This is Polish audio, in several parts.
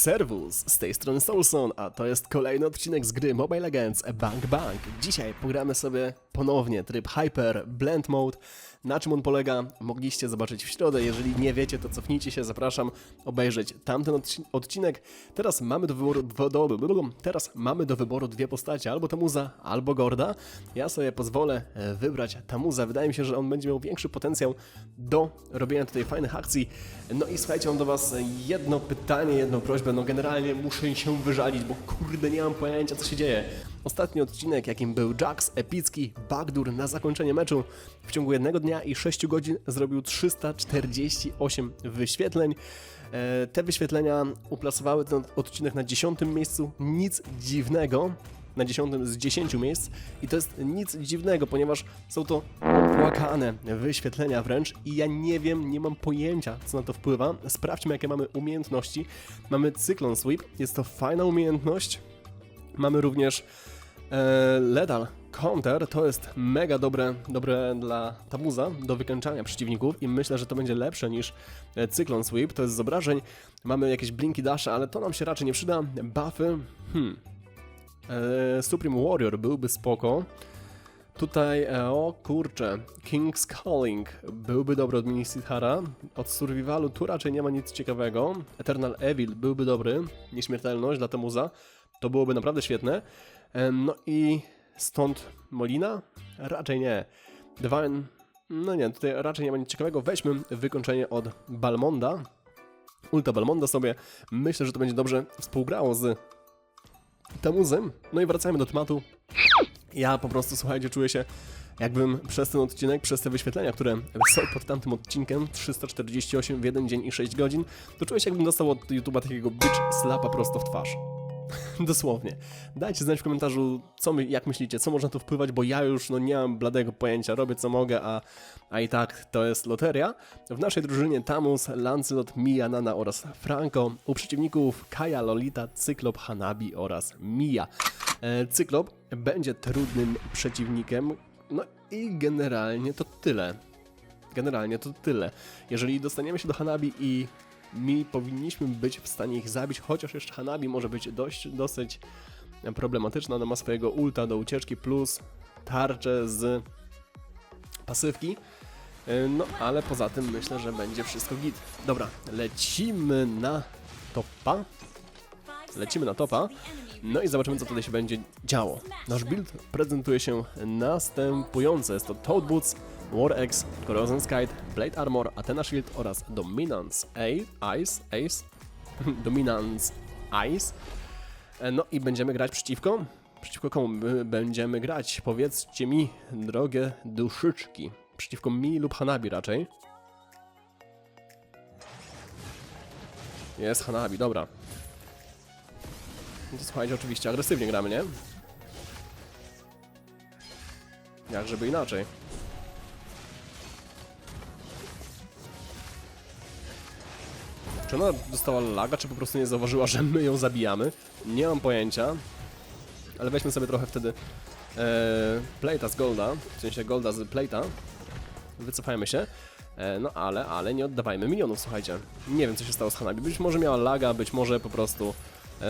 Servus, z tej strony Soulson, a to jest kolejny odcinek z gry Mobile Legends Bang Bang. Dzisiaj pogramy sobie ponownie tryb Hyper Blend Mode. Na czym on polega, mogliście zobaczyć w środę. Jeżeli nie wiecie, to cofnijcie się, zapraszam obejrzeć tamten odci- odcinek. Teraz mamy do wyboru, do, teraz mamy do wyboru dwie postacie, albo Tamuza, albo Gorda. Ja sobie pozwolę e, wybrać Tamuza. Wydaje mi się, że on będzie miał większy potencjał do robienia tutaj fajnych akcji. No i słuchajcie, mam do Was jedno pytanie, jedną prośbę. No generalnie muszę się wyżalić, bo kurde nie mam pojęcia co się dzieje. Ostatni odcinek, jakim był Jax, epicki backdoor na zakończenie meczu. W ciągu jednego dnia i 6 godzin zrobił 348 wyświetleń. E, Te wyświetlenia uplasowały ten odcinek na 10 miejscu. Nic dziwnego na 10 z 10 miejsc i to jest nic dziwnego, ponieważ są to opłakane wyświetlenia wręcz i ja nie wiem, nie mam pojęcia, co na to wpływa. Sprawdźmy, jakie mamy umiejętności. Mamy Cyclone Sweep, jest to fajna umiejętność. Mamy również e, Ledal Counter, to jest mega dobre, dobre dla Tabuza do wykańczania przeciwników i myślę, że to będzie lepsze niż e, Cyclone Sweep, to jest z obrażeń. Mamy jakieś Blinky Dasze, ale to nam się raczej nie przyda. Buffy, hmm, Supreme Warrior byłby spoko. Tutaj, e, o kurczę, King's Calling byłby dobry od Minisitara. Od Survivalu tu raczej nie ma nic ciekawego. Eternal Evil byłby dobry. Nieśmiertelność dla Temuza. To byłoby naprawdę świetne. E, no i stąd Molina? Raczej nie. Divine? No nie, tutaj raczej nie ma nic ciekawego. Weźmy wykończenie od Balmonda. Ulta Balmonda sobie. Myślę, że to będzie dobrze współgrało z Tamuzem. No i wracajmy do tematu. Ja po prostu, słuchajcie, czuję się jakbym przez ten odcinek, przez te wyświetlenia, które są pod tamtym odcinkiem, 348 w jeden dzień i 6 godzin, to czuję się jakbym dostał od YouTube'a takiego bitch slapa prosto w twarz. Dosłownie. Dajcie znać w komentarzu, co my, jak myślicie, co można tu wpływać, bo ja już no, nie mam bladego pojęcia, robię co mogę, a, a i tak to jest loteria. W naszej drużynie Tamus, Lancelot, Mia, Nana oraz Franco. U przeciwników Kaja, Lolita, Cyklop, Hanabi oraz Mia. E, Cyklop będzie trudnym przeciwnikiem, no i generalnie to tyle. Generalnie to tyle. Jeżeli dostaniemy się do Hanabi i mi powinniśmy być w stanie ich zabić, chociaż jeszcze Hanabi może być dość, dosyć problematyczna. Ona ma swojego ulta do ucieczki plus tarczę z pasywki. Yy, No, ale poza tym myślę, że będzie wszystko git. Dobra, lecimy na topa. Lecimy na topa. No i zobaczymy, co tutaj się będzie działo. Nasz build prezentuje się następująco. Jest to Toad Boots, War Axe, Corrosion Skite, Blade Armor, Athena Shield oraz Dominance A, Ice, Ace, Dominance Ice. E, No i będziemy grać przeciwko? Przeciwko komu my będziemy grać? Powiedzcie mi, drogie duszyczki. Przeciwko mi lub Hanabi raczej. Jest Hanabi, dobra. No to słuchajcie, oczywiście agresywnie gramy, nie? Jak żeby inaczej. Czy ona dostała laga, czy po prostu nie zauważyła, że my ją zabijamy? Nie mam pojęcia. Ale weźmy sobie trochę wtedy e, Plate'a z Golda, w sensie Golda z Plate'a. Wycofajmy się. E, no ale, ale nie oddawajmy milionów, słuchajcie. Nie wiem, co się stało z Hanabi. Być może miała laga, być może po prostu e,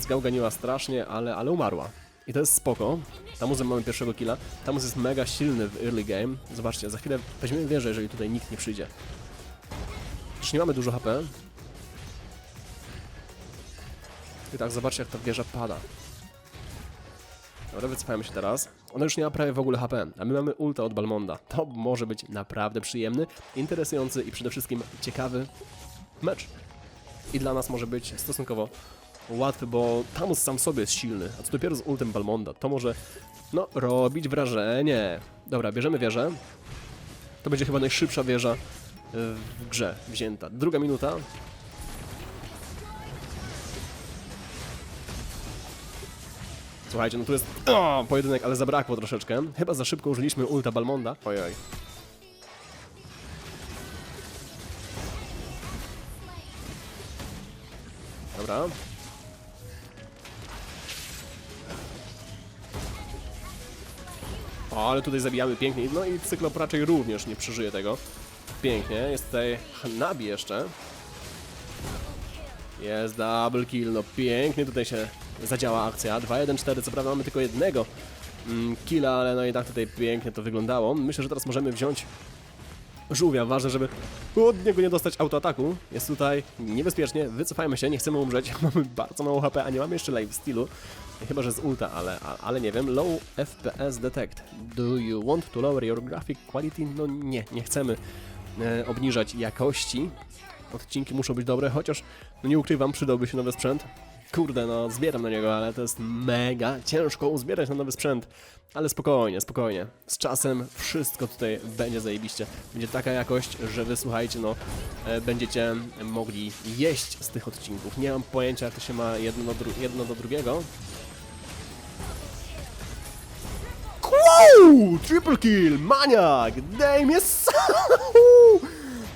zgałganiła strasznie, ale, ale umarła. I to jest spoko. Tamuzem mamy pierwszego killa. Tamuz jest mega silny w early game. Zobaczcie, za chwilę weźmiemy wieżę, jeżeli tutaj nikt nie przyjdzie. Już nie mamy dużo HP. I tak, zobaczcie jak ta wieża pada. Dobra, wycofajmy się teraz. Ona już nie ma prawie w ogóle HP, a my mamy ulta od Balmonda. To może być naprawdę przyjemny, interesujący i przede wszystkim ciekawy mecz. I dla nas może być stosunkowo łatwy, bo Tamus sam sobie jest silny, a co dopiero z ultem Balmonda. To może, no, robić wrażenie. Dobra, bierzemy wieżę. To będzie chyba najszybsza wieża w grze wzięta. Druga minuta. Słuchajcie, no tu jest o, pojedynek, ale zabrakło troszeczkę. Chyba za szybko użyliśmy ulta Balmonda. Ojoj. Dobra. O, ale tutaj zabijamy pięknie. No i Cyklop raczej również nie przeżyje tego. Pięknie. Jest tutaj Hanabi jeszcze. Jest double kill, no pięknie tutaj się zadziała akcja. 2-1-4, co prawda mamy tylko jednego mm, killa, ale no i tak tutaj pięknie to wyglądało. Myślę, że teraz możemy wziąć żółwia. Ważne, żeby od niego nie dostać autoataku. Jest tutaj niebezpiecznie, wycofajmy się, nie chcemy umrzeć. Mamy bardzo mało HP, a nie mamy jeszcze life stealu. Chyba, że z ulta, ale, ale nie wiem. Low FPS detect. Do you want to lower your graphic quality? No nie, nie chcemy e, obniżać jakości. Odcinki muszą być dobre, chociaż no nie ukrywam, przydałby się nowy sprzęt. Kurde, no zbieram na niego, ale to jest mega ciężko uzbierać na nowy sprzęt. Ale spokojnie, spokojnie. Z czasem wszystko tutaj będzie zajebiście. Będzie taka jakość, że wy słuchajcie, no e, będziecie mogli jeść z tych odcinków. Nie mam pojęcia, jak to się ma jedno do, jedno do drugiego. Wow! Triple kill! Maniak! Dame jest...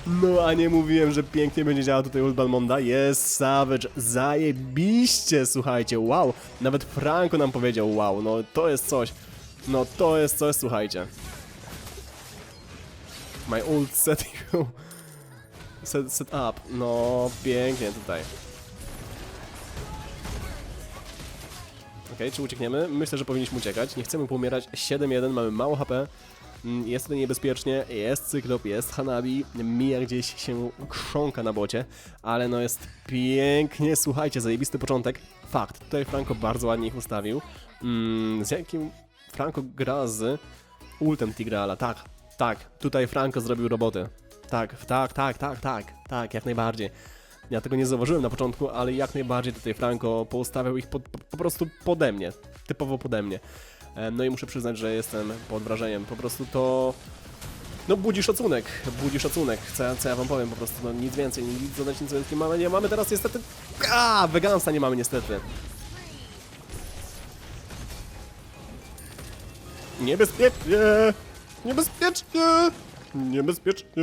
No a nie mówiłem, że pięknie będzie działał tutaj ult Balmonda. Jest Savage, zajebiście, słuchajcie, wow. Nawet Franco nam powiedział wow, no to jest coś. No to jest coś, słuchajcie. My ult set you. Set, set up. No pięknie tutaj. Czy uciekniemy? Myślę, że powinniśmy uciekać. Nie chcemy pomierać. 7-1, mamy mało HP. Mm, Jest tutaj niebezpiecznie, jest Cyklop, jest Hanabi, Mija gdzieś się krząka na bocie, ale no jest pięknie, słuchajcie, zajebisty początek. Fakt, tutaj Franco bardzo ładnie ich ustawił. Mm, z jakim Franco gra z ultem Tigrala, tak, tak, tutaj Franco zrobił robotę. Tak, tak, tak, tak, tak, tak, jak najbardziej. Ja tego nie zauważyłem na początku, ale jak najbardziej tutaj Franco poustawiał ich po, po, prostu pode mnie, typowo pode mnie. E, No i muszę przyznać, że jestem pod wrażeniem. Po prostu to. No budzi szacunek, budzi szacunek. Co, ja- co ja wam powiem, po prostu no nic więcej, nic dodać, nic więcej mamy. Nie mamy teraz niestety. A, wegansa nie mamy niestety. Niebezpiecznie! Niebezpiecznie! Niebezpiecznie!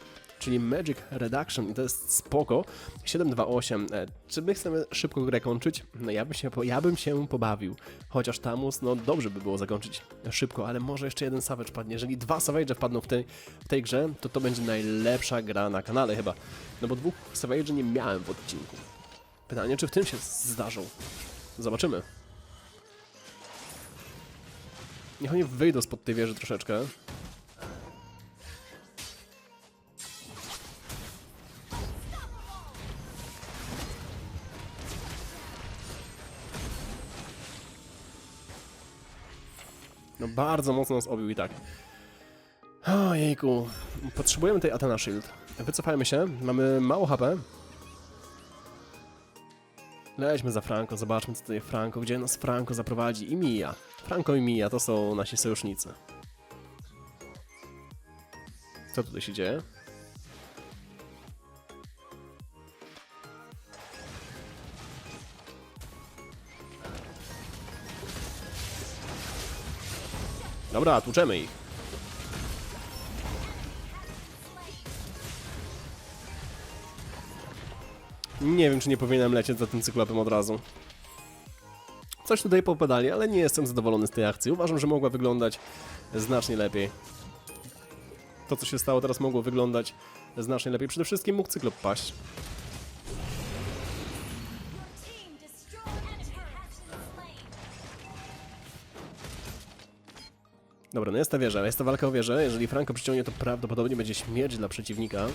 trololololo. Easy clap, słuchajcie, co oni nas Lalalalalalala. Dobrze, udało się przeżyć. W ogóle trolololo, ile to ma lat? O lol, lol, lol. nieważne, nieważne, słuchajcie. Trochę ich strollowaliśmy. 7-2. Budujemy teraz Athena Shield, czyli Magic Reduction i to jest spoko. 7-2-8. E, Czy my chcemy szybko grę kończyć? No ja bym się, ja bym się pobawił. Chociaż Tamus, no dobrze by było zakończyć szybko, ale może jeszcze jeden Savage padnie. Jeżeli dwa Savage wpadną w tej, w tej grze, to to będzie najlepsza gra na kanale chyba. No bo dwóch Savage nie miałem w odcinku. Pytanie, czy w tym się zdarzą? Zobaczymy. Niech oni wyjdą spod tej wieży troszeczkę. No bardzo mocno nas obił i tak. Ojejku. Potrzebujemy tej Athena Shield. Wycofajmy się. Mamy mało HP. Lećmy za Franco, zobaczmy co tutaj Franco, gdzie nas Franco zaprowadzi i Mija. Franco i Mija to są nasi sojusznicy. Co tutaj się dzieje? Dobra, tłuczemy ich. Nie wiem, czy nie powinienem lecieć za tym cyklopem od razu. Coś tutaj popadali, ale nie jestem zadowolony z tej akcji. Uważam, że mogła wyglądać znacznie lepiej. To, co się stało teraz, mogło wyglądać znacznie lepiej. Przede wszystkim mógł cyklop paść. Dobra, no jest ta wieża, jest ta walka o wieżę. Jeżeli Franco przyciągnie, to prawdopodobnie będzie śmierć dla przeciwnika.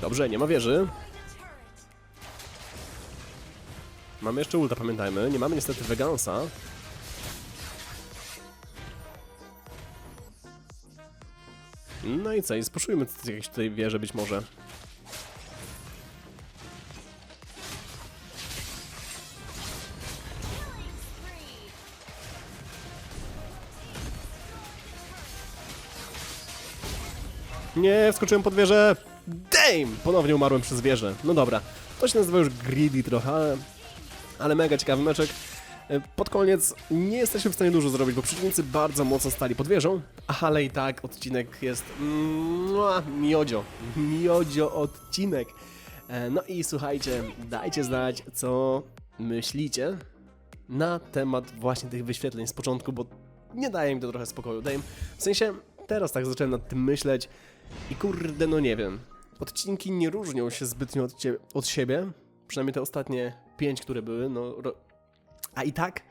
Dobrze, nie ma wieży. Mamy jeszcze ulta, pamiętajmy. Nie mamy niestety Vegansa. No i co? I spuszujmy jakieś tutaj wieże być może. Nie, wskoczyłem pod wieżę! Damn! Ponownie umarłem przez wieżę. No dobra, to się nazywa już greedy trochę, ale, ale mega ciekawy meczek. E, Pod koniec nie jesteśmy w stanie dużo zrobić, bo przeciwnicy bardzo mocno stali pod wieżą, ale i tak odcinek jest mua, miodzio, miodzio odcinek. E, No i słuchajcie, dajcie znać, co myślicie na temat właśnie tych wyświetleń z początku, bo nie daje mi to trochę spokoju. Daje, w sensie, teraz tak zacząłem nad tym myśleć i kurde, no nie wiem. Odcinki nie różnią się zbytnio od, cie, od siebie, przynajmniej te ostatnie pięć, które były, no... A i tak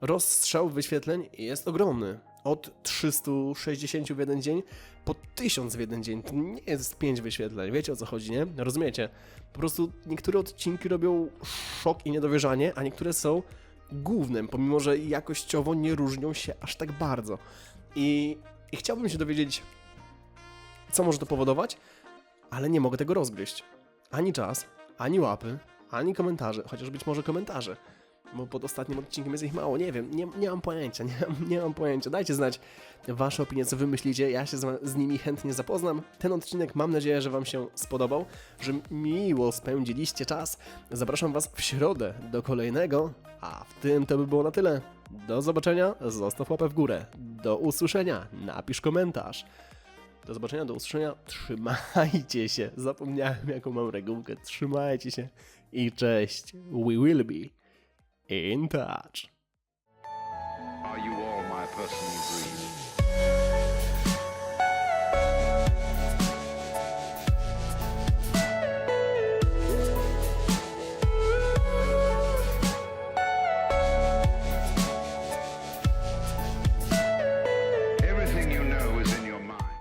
rozstrzał wyświetleń jest ogromny. Od 360 w jeden dzień po 1000 w jeden dzień. To nie jest 5 wyświetleń. Wiecie o co chodzi, nie? Rozumiecie? Po prostu niektóre odcinki robią szok i niedowierzanie, a niektóre są głównym, pomimo że jakościowo nie różnią się aż tak bardzo. I, i chciałbym się dowiedzieć, co może to powodować, ale nie mogę tego rozgryźć. Ani czas, ani łapy, ani komentarze, chociaż być może komentarze. Bo pod ostatnim odcinkiem jest ich mało, nie wiem, nie, nie mam pojęcia, nie, nie mam pojęcia. Dajcie znać wasze opinie, co wy myślicie, ja się z, z nimi chętnie zapoznam. Ten odcinek mam nadzieję, że wam się spodobał, że miło spędziliście czas. Zapraszam was w środę do kolejnego, a w tym to by było na tyle. Do zobaczenia, zostaw łapę w górę. Do usłyszenia, napisz komentarz. Do zobaczenia, do usłyszenia. Trzymajcie się. Zapomniałem, jaką mam regułkę. Trzymajcie się i cześć. We will be in touch. Are you all my personal dreams?